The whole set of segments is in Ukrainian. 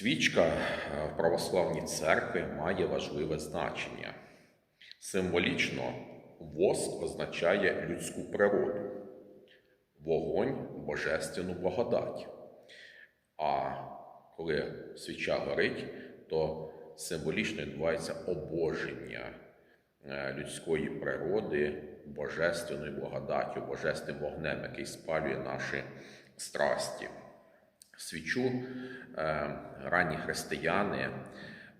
Свічка е, в православній церкві має важливе значення. Символічно воск означає людську природу, вогонь божественну благодать. А коли свіча горить, то символічно відбувається обоження е, людської природи божественною благодаттю, божественним вогнем, який спалює наші страсті. Свічу е, ранні християни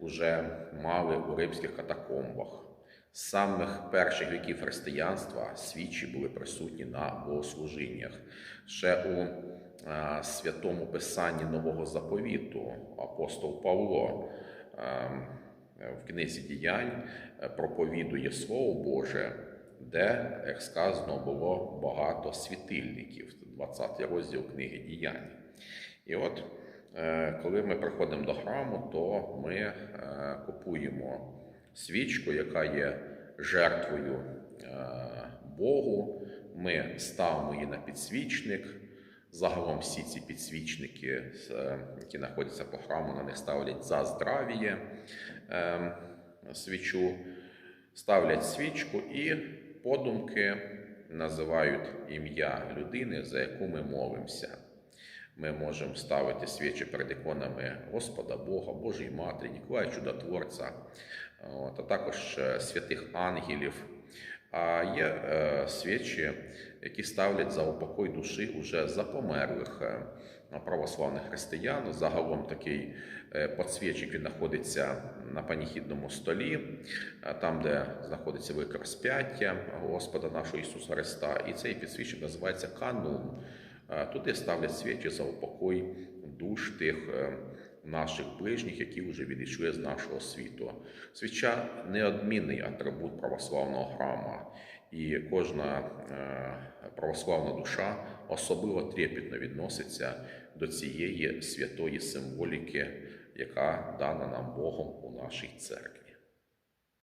вже мали у римських катакомбах. З самих перших віків християнства свічі були присутні на богослужіннях. Ще у е, святому писанні Нового заповіту апостол Павло е, в книзі діянь проповідує Слово Боже, де, як сказано, було багато світильників. 20 розділ книги діянь. І от е, коли ми приходимо до храму, то ми е, купуємо свічку, яка є жертвою е, Богу. Ми ставимо її на підсвічник. Загалом всі ці підсвічники, які знаходяться по храму, на них ставлять за здравіє свічу, ставлять свічку і подумки називають ім'я людини, за яку ми молимося. Ми можемо ставити свічі перед іконами Господа Бога, Божої Матері, Ніколая Чудотворця, от, а також е, святих ангелів. А є е, свічі, які ставлять за упокой душі уже за померлих е, православних християн. Загалом такий подсвічник він знаходиться на паніхідному столі, там, де знаходиться велике розп'яття Господа нашого Ісуса Христа. І цей підсвічник називається канун. Туди ставлять свічі за упокой душ тих е, наших ближніх, які вже відійшли з нашого світу. Свіча неодмінний атрибут православного храма, і кожна е, православна душа особливо трепетно відноситься до цієї святої символіки, яка дана нам Богом у нашій церкві.